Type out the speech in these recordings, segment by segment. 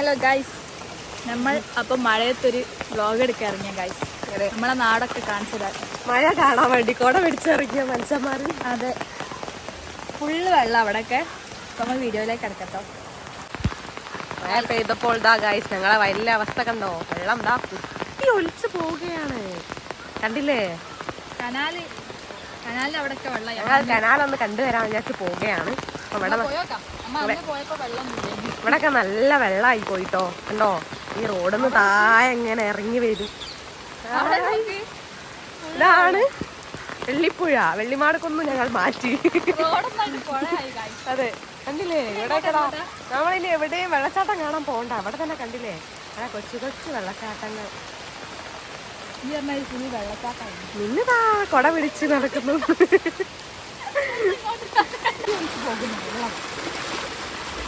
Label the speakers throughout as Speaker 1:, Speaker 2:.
Speaker 1: Hello guys നമ്മൾ അപ്പൊ മഴയത്തൊരു vlog എടുക്കാൻ ഇറങ്ങിയ ഗൈസ് നമ്മളെ നാടൊക്കെ കാണിച്ചതാ.
Speaker 2: മഴ കാണാൻ വേണ്ടി കോട പിടിച്ചിറങ്ങിയ മനുഷ്യന്മാർ
Speaker 1: അതെ. ഫുള്ള് വെള്ളം അവിടെയൊക്കെ. ഒക്കെ നമ്മൾ വീഡിയോയിലേക്ക് എടുക്കട്ടോ
Speaker 2: മഴ പെയ്തപ്പോൾ ഇതാ ഗൈസ് ഞങ്ങളെ വലിയ അവസ്ഥ കണ്ടോ? വെള്ളം കുത്തി ഒലിച്ചു പോവുകയാണ്. കണ്ടില്ലേ?
Speaker 1: കനാല് കനാലിന്റെ അവിടെയൊക്കെ വെള്ളം.
Speaker 2: ഞങ്ങൾ കനാലൊന്ന് കണ്ടുവരാൻ വിചാരിച്ച് പോവുകയാണ്.
Speaker 1: അമ്മ പോയപ്പോ വെള്ളം ഇല്ലേ
Speaker 2: ഇവിടൊക്കെ നല്ല വെള്ളമായി പോയിട്ടോ. കണ്ടോ? ഈ റോഡിന്ന് താഴെ എങ്ങനെ ഇറങ്ങി വരും. ഇതാണ് വെള്ളിപ്പുഴ. വെള്ളിമാടക്കൊന്നും ഞങ്ങൾ മാറ്റി. അതെ. കണ്ടില്ലേ? ഇവിടെ നമ്മളിനി എവിടെയും വെള്ളച്ചാട്ടം കാണാൻ പോകണ്ട അവിടെ തന്നെ കണ്ടില്ലേ? അവിടെ കൊച്ചു കൊച്ചു വെള്ളച്ചാട്ടങ്ങൾ. നിന്നതാ കൊട പിടിച്ച് നടക്കുന്നു.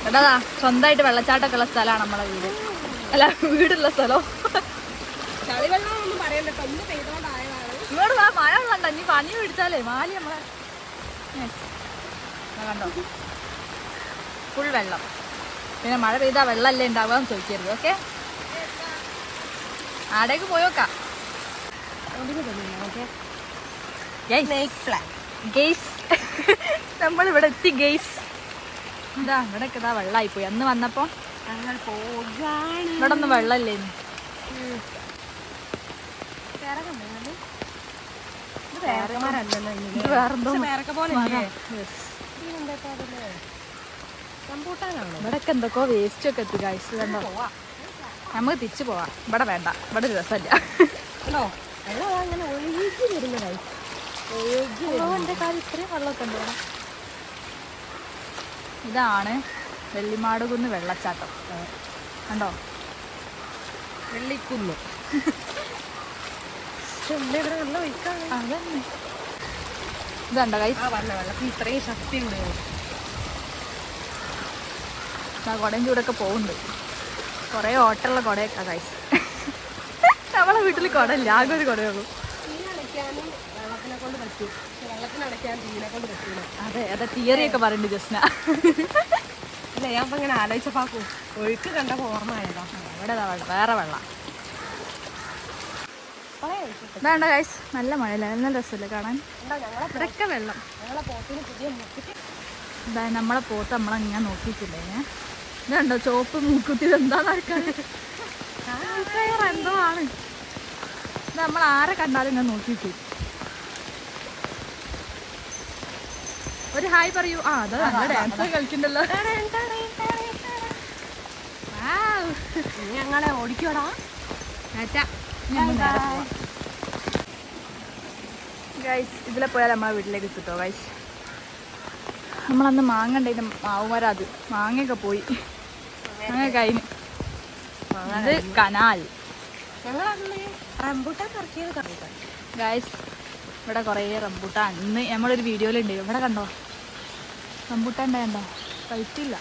Speaker 1: എടാ സ്വന്തമായിട്ട് വെള്ളച്ചാട്ടമൊക്കെ ഉള്ള സ്ഥലമാണ് നമ്മളെ വീട്. അല്ല വീടുള്ള സ്ഥലം. ഇങ്ങോട്ട് വാ മഴ ഉള്ളണ്ട നീ പനി പിടിച്ചാലേ മാലി നമ്മളെ. കണ്ടോ? ഫുൾ വെള്ളം. പിന്നെ മഴ പെയ്താൽ വെള്ളമല്ലേ ഉണ്ടാവുക എന്ന് ചോദിക്കരുത് ഓക്കെ? ആടേക്ക് പോയോക്കാം ഗെയ്സ് ഇവിടെ എത്തി ഗെയ്സ് ഇതാ ഇവിടെ ഇതാ വെള്ളമായി പോയി അന്ന് വന്നപ്പോ
Speaker 2: ഞങ്ങൾ പോകാണ്.
Speaker 1: ഇവിടെ ഒന്നും വെള്ളമില്ലേ. ഇവിടൊക്കെ എന്തൊക്കെയോ വേസ്റ്റ് ഒക്കെ എത്തി കണ്ടോ? നമുക്ക് തിരിച്ചു പോവാം. ഇവിടെ വേണ്ട. ഇവിടെ ഒരു രസമില്ല.
Speaker 2: ഹലോ വെള്ളം അങ്ങനെ ഒഴുകി വരുന്നതായി ഒഴുകി
Speaker 1: എന്റെ കാര്യം ഇത്രയും വെള്ളമൊക്കെ ഉണ്ട് ഇതാണ് വെള്ളിമാടുകുന്ന് വെള്ളച്ചാട്ടം. കണ്ടോ?
Speaker 2: വെള്ളിക്കുന്ന്. കൊടയും
Speaker 1: അതന്നെ. ഇതുണ്ടോ
Speaker 2: ഇത്രയും ശക്തി ഉണ്ട്.
Speaker 1: കുടയും ചൂടൊക്കെ പോകുന്നുണ്ട് കുറേ ഓട്ടമുള്ള കുടയൊക്കെ കൈസ് നമ്മളെ വീട്ടിൽ കുടയില്ല. ആകെ ഒരു കുടയുള്ളൂ
Speaker 2: പറ്റും. പക്ഷെ വെള്ളത്തിനടയ്ക്കാൻ തീനെ കൊണ്ട് പറ്റൂല
Speaker 1: അതെ അതെ തിയറി ഒക്കെ പറയുന്നുണ്ട് ജസ്ന.
Speaker 2: ഇല്ല ഞാൻ ഇപ്പൊ ഇങ്ങനെ ആലോചിച്ചപ്പാക്കൂ ഒഴുക്ക് കണ്ടപ്പോ ഓർമ്മ ആയതാ.
Speaker 1: ഇവിടെ ദാ വെള്ളം വേറെ വെള്ളം. ഇതാണ്ട ഗൈസ് നല്ല മഴയില്ല? നല്ല രസമില്ല കാണാൻ? ഇതൊക്കെ വെള്ളം. ഇതാ നമ്മളെ പോത്ത് നമ്മളങ്ങനെ നോക്കിയിട്ടില്ലേ? ഞാൻ ഇതുണ്ടോ ചോപ്പ് മൂക്കുത്തി എന്താ നടക്കാൻ എന്തോ ആണ്. ഇത് നമ്മൾ ആരെ കണ്ടാലും ഞാൻ നോക്കിയിട്ട് ഒരു ഹായ് പറയൂ. ആ അത് നല്ല ഡാൻസ് കളിക്കണ്ടല്ലോ.
Speaker 2: ഞങ്ങളെ ഓടിക്കോടാ.
Speaker 1: ഗൈസ്. ഇതിലെ പോയാൽ നമ്മളെ വീട്ടിലേക്ക് എത്തിട്ടോ ഗൈസ് നമ്മളന്ന് മാങ്ങ മാവുമാരാത്. മാങ്ങയൊക്കെ പോയി. മാങ്ങ കഴിഞ്ഞു. അത് കനാൽ. ഗൈസ് ഇവിടെ കുറേ റംബൂട്ടാൻ. ഇന്ന് നമ്മളൊരു വീഡിയോയിലുണ്ട് ഇവിടെ കണ്ടോ? റംബൂട്ടാൻ ഉണ്ടായണ്ടോ കഴിച്ചില്ല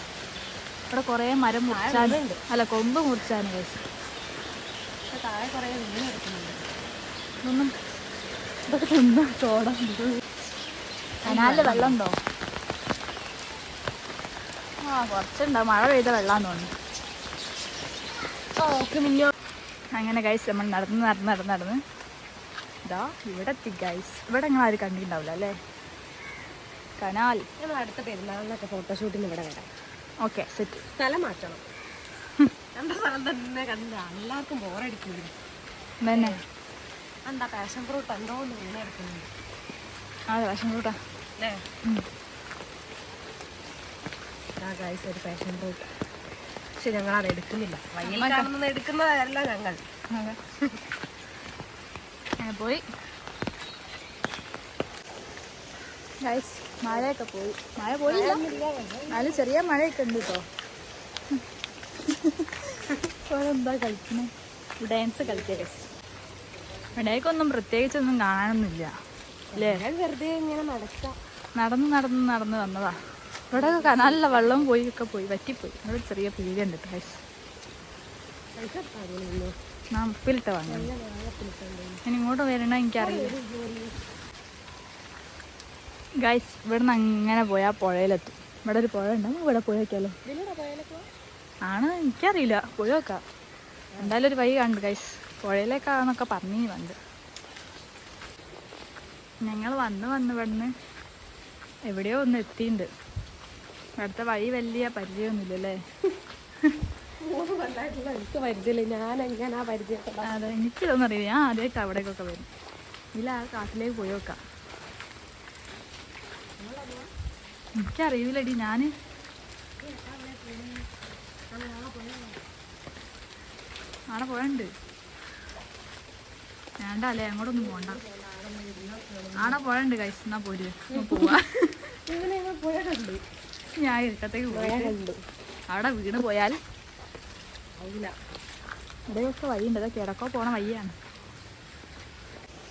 Speaker 1: ഇവിടെ കുറേ മരം
Speaker 2: മുറിച്ചാൽ.
Speaker 1: അല്ല കൊമ്പ് മുറിച്ചാണ് കേസ്
Speaker 2: താഴെ കുറേ വീണ് കിടക്കുന്നുണ്ട്.
Speaker 1: ഇതൊന്നും ഇതൊക്കെ തിന്നാ ചോടം കനാലിൽ വെള്ളം ഉണ്ടോ? ആ കുറച്ചുണ്ടോ. മഴ പെയ്ത വെള്ളാന്ന് തോന്നുന്നു. അങ്ങനെ കഴിച്ച് നമ്മൾ നടന്ന് നടന്ന് നടന്ന് നടന്ന് ഇതാ ഇവിടെ എത്തി ഗൈസ് ഇവിടെ നിങ്ങൾ ആരും കണ്ടിട്ടുണ്ടാവില്ല അല്ലേ? കനാൽ.
Speaker 2: ഞങ്ങൾ അടുത്ത പെരുന്നാളിനൊക്കെ ഫോട്ടോഷൂട്ടിന് ഇവിടെ വരാം.
Speaker 1: Okay set.
Speaker 2: സ്ഥലം മാറ്റണം. എന്റെ സ്ഥലം തന്നെ കണ്ടില്ല. എല്ലാവർക്കും ബോറടിക്കുന്നു
Speaker 1: തന്നെ.
Speaker 2: എന്താ പാഷൻ ഫ്രൂട്ട് എന്തോ ഒന്ന് വീണ് കിടക്കുന്നുണ്ട്
Speaker 1: ആ റേഷൻ കൂട്ടാ
Speaker 2: അല്ലേ? ആ ഗൈസ് ഒരു പാഷൻ ഫ്രൂട്ട് പക്ഷെ ഞങ്ങൾ അത് എടുക്കുന്നില്ല വയ്യ എടുക്കുന്നതല്ല ഞങ്ങൾ.
Speaker 1: അങ്ങനെ പോയി ഗൈസ് മഴയൊക്കെ പോയി. മഴ പോയില്ല? എന്നാലും ചെറിയ മഴയൊക്കെ ഉണ്ട് കേട്ടോ എന്താ കളിക്കണേ? ഡാൻസ് കളിക്കുക ഗൈസ് പ്രത്യേകിച്ച് പ്രത്യേകിച്ചൊന്നും കാണാനൊന്നുമില്ല. അല്ലേ?
Speaker 2: വെറുതെ ഇങ്ങനെ നടക്കാം.
Speaker 1: നടന്ന് നടന്ന് നടന്ന് വന്നതാ. ഇവിടെ നല്ല വെള്ളവും പോയി ഒക്കെ പോയി വറ്റിപ്പോയി. ഇവിടെ ചെറിയ കേട്ടോ ഗൈസ് ഞാൻ ഉപ്പിലിട്ട് വാങ്ങി ഇനി ഇങ്ങോട്ട് വരണ എനിക്കറിയില്ല. ഗൈസ് അങ്ങനെ പോയാൽ പുഴയിലെത്തും. ഇവിടെ ഒരു പുഴ ഉണ്ട് നമുക്ക് ഇവിടെ
Speaker 2: ഇതിലൂടെ പോയാലൊക്കെ
Speaker 1: ആണ് എനിക്കറിയില്ല. പുഴ നോക്കാം. എന്തായാലും ഒരു വഴി കണ്ടു ഗൈസ് പുഴയിലേക്കാന്നൊക്കെ പറഞ്ഞു പണ്ട് ഞങ്ങൾ വന്ന് വന്ന് ഇവിടുന്ന് എവിടെയോ ഒന്ന് എത്തിയിട്ടുണ്ട് ഇവിടുത്തെ വഴി വലിയ പരിചയമൊന്നുമില്ലല്ലേ?
Speaker 2: എനിക്ക് പരിചയമില്ല. ഞാൻ എങ്ങനെ ആ
Speaker 1: അതെ എനിക്കിതൊന്നും അറിയില്ല ഞാൻ ആദ്യമായിട്ട് അവിടേക്കൊക്കെ വരും. ഇല്ല ആ കാട്ടിലേക്ക് പോയി നോക്കാം. എനിക്കറിയില്ലടി ഞാൻ ആടെ പോയണ്ട്. വേണ്ട അല്ലേ അങ്ങോട്ടൊന്നും പോണ്ട. ആടെ പോയണ്ട് കഴിച്ച് എന്നാ പോര്. പോവാ. ഞാൻ ഇരിക്കത്തേക്ക് പോയി അവിടെ വീണ് പോയാൽ
Speaker 2: അതില്ല
Speaker 1: ഇവിടെയൊക്കെ വഴിയുണ്ട്. ഇതൊക്കെ ഇടക്കോ പോണ വഴിയാണ്.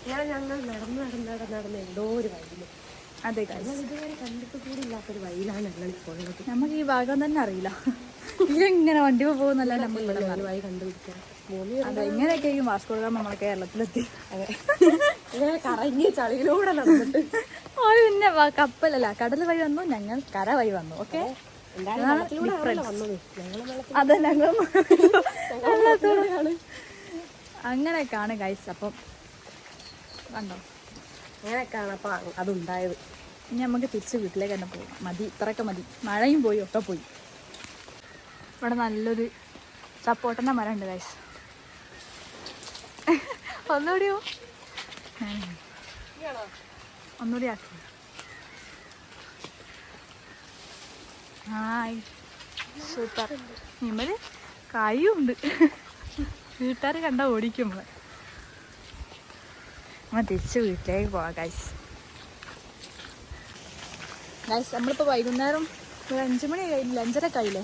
Speaker 2: ഞാൻ ഞങ്ങൾ നടന്ന് നടന്ന് നടന്ന് നടന്ന് എന്തോ ഒരു വഴിയിൽ
Speaker 1: അതെ
Speaker 2: ഇതുവരെ കണ്ടിട്ട് കൂടി ഇല്ലാത്തൊരു വഴിയിലാണ് ഞങ്ങൾ ഇപ്പോൾ
Speaker 1: നമുക്ക് ഈ ഭാഗം തന്നെ അറിയില്ല. ഇങ്ങനെ വണ്ടി പോകുന്നല്ല നമ്മൾ
Speaker 2: വഴി കണ്ടുപിടിക്കാൻ
Speaker 1: അതെ ഇങ്ങനെയൊക്കെ ആയിരിക്കും വാസ്കോ ഗാമ നമ്മളെ കേരളത്തിലെത്തി.
Speaker 2: അതെ. ഇങ്ങനെ കറങ്ങി ചളിയിലൂടെ നടന്നിട്ട്.
Speaker 1: ഒരു പിന്നെ കപ്പലല്ല കടൽ വഴി വന്നു ഞങ്ങൾ കര വഴി വന്നു ഓക്കെ അതെ ഞങ്ങൾ വെള്ളത്തോടെയാണ് അങ്ങനെയൊക്കെയാണ് ഗൈസ് അപ്പം കണ്ടോ?
Speaker 2: അങ്ങനെയൊക്കെയാണ് അപ്പൊ അതുണ്ടായത്.
Speaker 1: ഇനി നമുക്ക് തിരിച്ച് വീട്ടിലേക്ക് തന്നെ പോകും മതി ഇത്രയൊക്കെ മതി. മഴയും പോയി ഒക്കെ പോയി. ഇവിടെ നല്ലൊരു സപ്പോർട്ടന്റെ മരം ഉണ്ട് ഗൈസ് ഒന്നുകൂടിയോ ഒന്നുകൂടി ആക്കി. ഹായ്. സൂപ്പർ. നിമ്മൽ കായും ഉണ്ട് വീട്ടുകാർ കണ്ട ഓടിക്കും നമ്മൾ തിരിച്ച് വീട്ടിലേക്ക് പോവാം ഗൈസ് ഗൈസ് നമ്മളിപ്പോൾ വൈകുന്നേരം ഒരു അഞ്ചു മണി കഴിഞ്ഞില്ല? അഞ്ചര കഴിയില്ലേ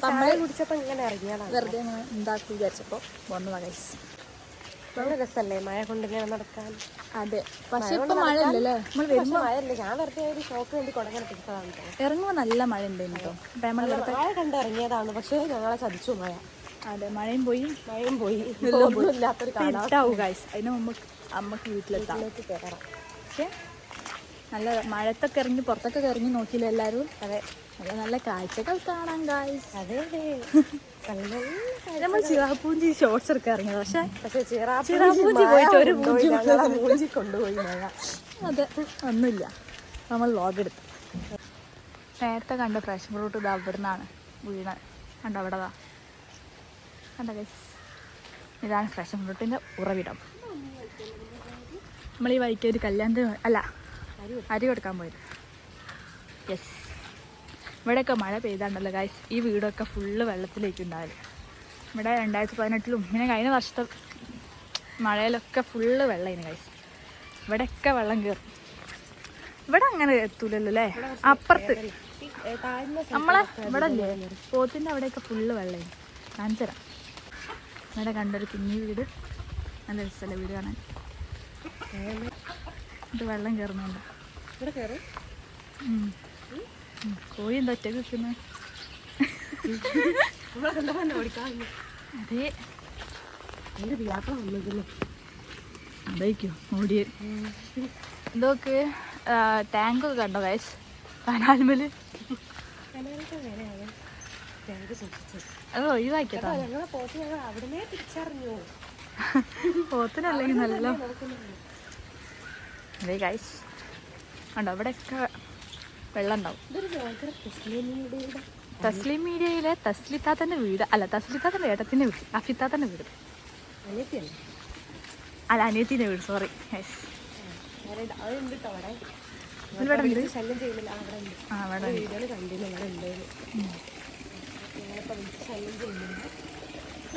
Speaker 2: കുടിച്ചപ്പോൾ കുടിച്ചപ്പോ ഇങ്ങനെ ഇറങ്ങിയതാണ്.
Speaker 1: വെറുതെ ഇങ്ങനെ ഉണ്ടാക്കി വിചാരിച്ചപ്പോൾ വന്നതാ ഗൈസ്
Speaker 2: നല്ല രസല്ലേ മഴ കൊണ്ട് ഇങ്ങനെ നടക്കാൻ?
Speaker 1: അതെ. പക്ഷെ ഇപ്പൊ മഴ ഇല്ലല്ലേ നമ്മൾ വരുമ്പോ
Speaker 2: പക്ഷെ മഴയല്ലേ. ഞാൻ വെറുതെ ഒരു ഷോക്ക് വേണ്ടി കൊടങ്ങനെ പിടിച്ചതാണ്
Speaker 1: ഇറങ്ങുമ്പോ നല്ല മഴ ഉണ്ടായിരുന്നു കേട്ടോ
Speaker 2: മഴ കണ്ട് ഇറങ്ങിയതാണ്. പക്ഷേ ഞങ്ങളെ ചതിച്ചു മഴ.
Speaker 1: അതെ മഴയും പോയി.
Speaker 2: മഴയും പോയി. ഒന്നുമില്ലാത്തൊരു കാലാവസ്ഥ.
Speaker 1: ഗൈസ് അതിന് മുമ്പ് അമ്മയ്ക്ക് വീട്ടിലെത്താം. പക്ഷെ നല്ല മഴത്തൊക്കെ ഇറങ്ങി പുറത്തൊക്കെ ഇറങ്ങി നോക്കിയില്ല എല്ലാവരും?
Speaker 2: അതെ.
Speaker 1: നല്ല നല്ല കാഴ്ചകൾ കാണാം ഗൈസ്
Speaker 2: അതെ അതെ. നല്ല
Speaker 1: നമ്മൾ ചിറാപ്പൂഞ്ചി ഷോർട്സ് ഇറങ്ങിയത് പക്ഷെ
Speaker 2: പക്ഷെ ചിറാപ്പൂഞ്ചി
Speaker 1: പോയിട്ട് ഒരു പൂഞ്ചി
Speaker 2: പൂഞ്ചി കൊണ്ടുപോയി
Speaker 1: അതെ ഒന്നുമില്ല. നമ്മൾ ലോഗ് എടുത്തു. നേരത്തെ കണ്ട ഫ്രഷ് ഫ്രൂട്ട് ഇതാ അവിടുന്നാണ് വീണ കണ്ട അവിടെ ദാ കണ്ട ഗൈസ് ഇതാണ് ഫ്രഷ് ഫ്രൂട്ടിന്റെ ഉറവിടം. നമ്മൾ ഈ വഴിക്ക് ഒരു കല്യാണത്തിന് അല്ല അരി കൊടുക്കാൻ പോയത്. യെസ് ഇവിടെയൊക്കെ മഴ പെയ്താണ്ടല്ലോ ഗൈസ് ഈ വീടൊക്കെ ഫുള്ള് വെള്ളത്തിലേക്ക് ഇവിടെ രണ്ടായിരത്തി പതിനെട്ടിലും ഇങ്ങനെ കഴിഞ്ഞ വർഷത്തെ മഴയിലൊക്കെ ഫുള്ള് വെള്ളം ഗൈസ് ഇവിടെയൊക്കെ വെള്ളം കയറും ഇവിടെ അങ്ങനെ എത്തൂലല്ലോ അല്ലേ? അപ്പുറത്ത്. നമ്മളെ ഇവിടെ അല്ലേ പോത്തിന്റെ അവിടെയൊക്കെ ഫുള്ള് വെള്ളമായിരുന്നു. കാണിച്ചു തരാം ഇവിടെ കണ്ടൊരു കുഞ്ഞി വീട്. നല്ല രസമല്ലേ വീട് കാണാൻ. ഇത് വെള്ളം കയറുന്നുണ്ട്
Speaker 2: ഇവിടെ കയറും.
Speaker 1: കോഴി എന്താ ഒറ്റ നിൽക്കുന്നത് അതേ.
Speaker 2: വന്നിരുന്നു
Speaker 1: അതായിരിക്കും ഓടിയ ഇതൊക്കെ ടാങ്കൊക്കെ കണ്ടോ ഗൈസ്
Speaker 2: കനാൽമൽ.
Speaker 1: അത് ഒഴിവാക്കിയതാ. പോത്തിനല്ലെങ്കിൽ നല്ല. ഗൈസ് ഉണ്ടോ അവിടെയൊക്കെ വെള്ളം ഉണ്ടാവും തസ്ലിം മീഡിയയിലെ തസ്ലിത്താത്തന്റെ വീട് അല്ല തസ്ലിത്താത്തന്റെ ഏട്ടത്തിന്റെ വീട് അഫിത്താത്തന്റെ വീട്. അല്ല അനിയത്തിന്റെ വീട് സോറി യെസ്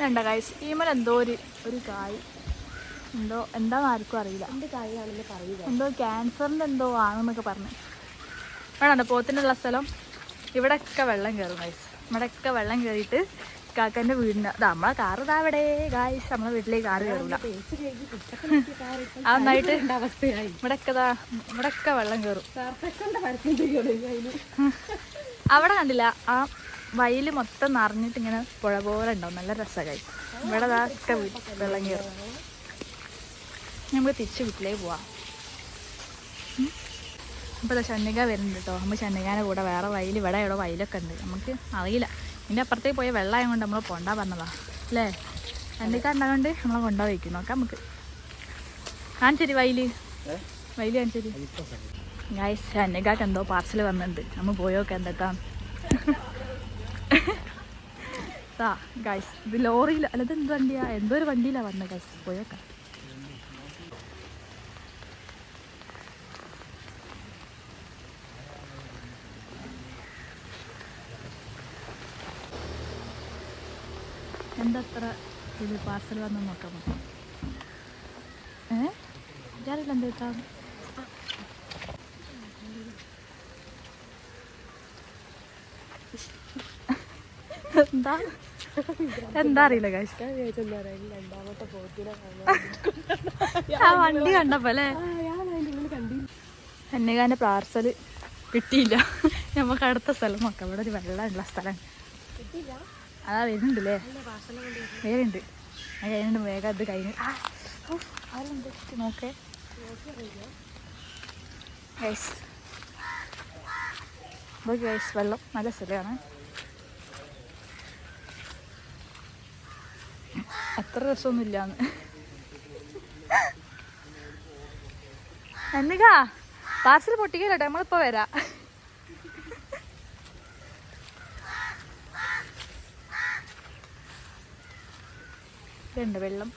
Speaker 1: വേണ്ട കായ് ഈമൽ എന്തോ ഒരു ഒരു കായ്. എന്തോ എന്താണെന്ന് ആർക്കും അറിയില്ല.
Speaker 2: എന്ത് ക്യാൻസറിന്റെ
Speaker 1: എന്തോ ആണെന്നൊക്കെ പറഞ്ഞു. വേണോ പോത്തിനുള്ള സ്ഥലം. ഇവിടെയൊക്കെ വെള്ളം കയറും ഗൈസ് ഇവിടെയൊക്കെ വെള്ളം കയറിയിട്ട് കാക്കന്റെ വീടിന് അതാ നമ്മളെ കാറ് ഇതാ ഗായ്സ് നമ്മളെ വീട്ടിലേക്ക് കാറ് കയറില്ല നന്നായിട്ട് ഇവിടെയൊക്കെ ഇവിടെയൊക്കെ വെള്ളം കയറും അവിടെ കണ്ടില്ല ആ വയൽ മൊത്തം നിറഞ്ഞിട്ട് ഇങ്ങനെ പുഴ പോലെ ഉണ്ടാവും. നല്ല രസമായി ഇവിടെ ദാ ഒക്കെ വെള്ളം കയറും നമുക്ക് തിരിച്ച് വീട്ടിലേക്ക് പോവാം. അപ്പോൾ ഷണ്ണിക വരുന്നുണ്ട് കേട്ടോ നമ്മൾ ഷണ്ണികാന്റെ കൂടെ വേറെ വയൽ ഇവിടെ ഇവിടെ വയലൊക്കെ ഉണ്ട്. നമുക്ക് അറിയില്ല. ഇതിന്റെ അപ്പുറത്തേക്ക് പോയ വെള്ളമായത് കൊണ്ട് നമ്മൾ കൊണ്ടാ പറഞ്ഞതാ. അല്ലേ? എന്തൊക്കെ ഉണ്ടാകൊണ്ട് നമ്മളെ കൊണ്ടാ വയ്ക്കും നോക്കാം നമുക്ക്. കാണിച്ചേരി വയൽ വൈൽ കാണിച്ചേരി. ഗായ്സ് അന്നക്കാക്ക് എന്തോ പാർസൽ വന്നിട്ടുണ്ട്. നമ്മൾ പോയോക്കെ എന്തൊക്കെ ആ ഗായ്സ് ഇത് ലോറിയിൽ അല്ല എന്ത് വണ്ടിയാ? എന്തോ ഒരു വണ്ടിയിലാണ് വന്നത് ഗായ്സ് പോയോക്കാം. എന്തത്ര ഇത് പാർസൽ വന്ന് നോക്കാം. പറ്റും ഏ? വിചാരില്ല എന്താ എന്താ? എന്താ അറിയില്ല ആ വണ്ടി കണ്ടപ്പോ അല്ലേ? എന്നെക്കാന്റെ പാർസൽ കിട്ടിയില്ല. നമുക്ക് അടുത്ത സ്ഥലം നോക്കാം. ഇവിടെ ഒരു വെള്ളമുള്ള സ്ഥലം. അതാ വരുന്നുണ്ടല്ലേ? വേറുണ്ട് ഞാൻ കഴിഞ്ഞിട്ട് വേഗം അത് കഴിഞ്ഞ്. ഔ, ആരുണ്ട്? നോക്കേ. ഗൈസ് ഗൈസ് വെള്ളം നല്ല സ്ഥലമാണ്. അത്ര രസമൊന്നുമില്ലാന്ന് എന്നിക്കാ പാർസൽ പൊട്ടിക്കല്ലോട്ടെ നമ്മളിപ്പോ വരാം. ഇതുണ്ട് വെള്ളം.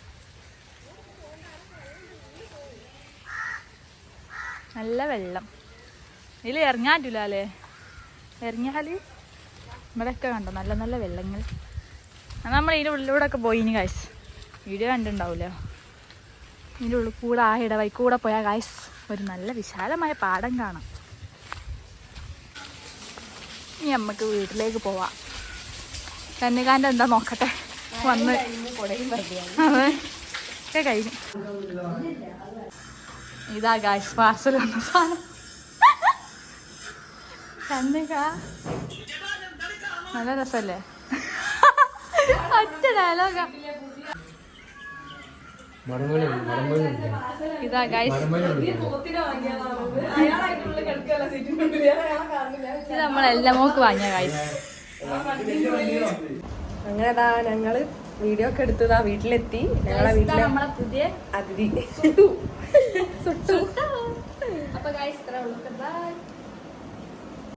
Speaker 1: നല്ല വെള്ളം. ഇതിൽ ഇറങ്ങാൻ പറ്റൂല അല്ലേ? ഇറങ്ങിയാൽ ഇവിടെയൊക്കെ കണ്ടോ? നല്ല നല്ല വെള്ളങ്ങൾ. നമ്മൾ ഇതിന്റെ ഉള്ളിലൂടെ ഒക്കെ പോയി ഇനി കായ്സ് വീഡിയോ കണ്ടിട്ടുണ്ടാവില്ല ഇതിന്റെ ഉള്ളിൽ കൂടെ ആ ഇടവഴി കൂടെ പോയാൽ കായ്സ് ഒരു നല്ല വിശാലമായ പാടം കാണാം. ഇനി നമുക്ക് വീട്ടിലേക്ക് പോവാം. കന്നുകാന്റെ എന്താ നോക്കട്ടെ? വന്ന്. ഒക്കെ കഴിഞ്ഞു. ഇതാ ഗായ്സ് പാർസൽ വന്ന സാധനം. നല്ല രസല്ലേ? ഒറ്റ ഡയലോഗാ ഇതാ ഗൈസ് ഇത് നമ്മളെല്ലാം മോക്ക് വാങ്ങിയ
Speaker 2: അങ്ങനെതാ ഞങ്ങൾ വീഡിയോ ഒക്കെ എടുത്തതാ വീട്ടിലെത്തി. ഞങ്ങളെ വീട്ടിലെ
Speaker 1: നമ്മളെ പുതിയ
Speaker 2: അതിഥി.
Speaker 1: അപ്പൊ ഗായ്സ് ഇത്ര ഉള്ളൂ. ബൈ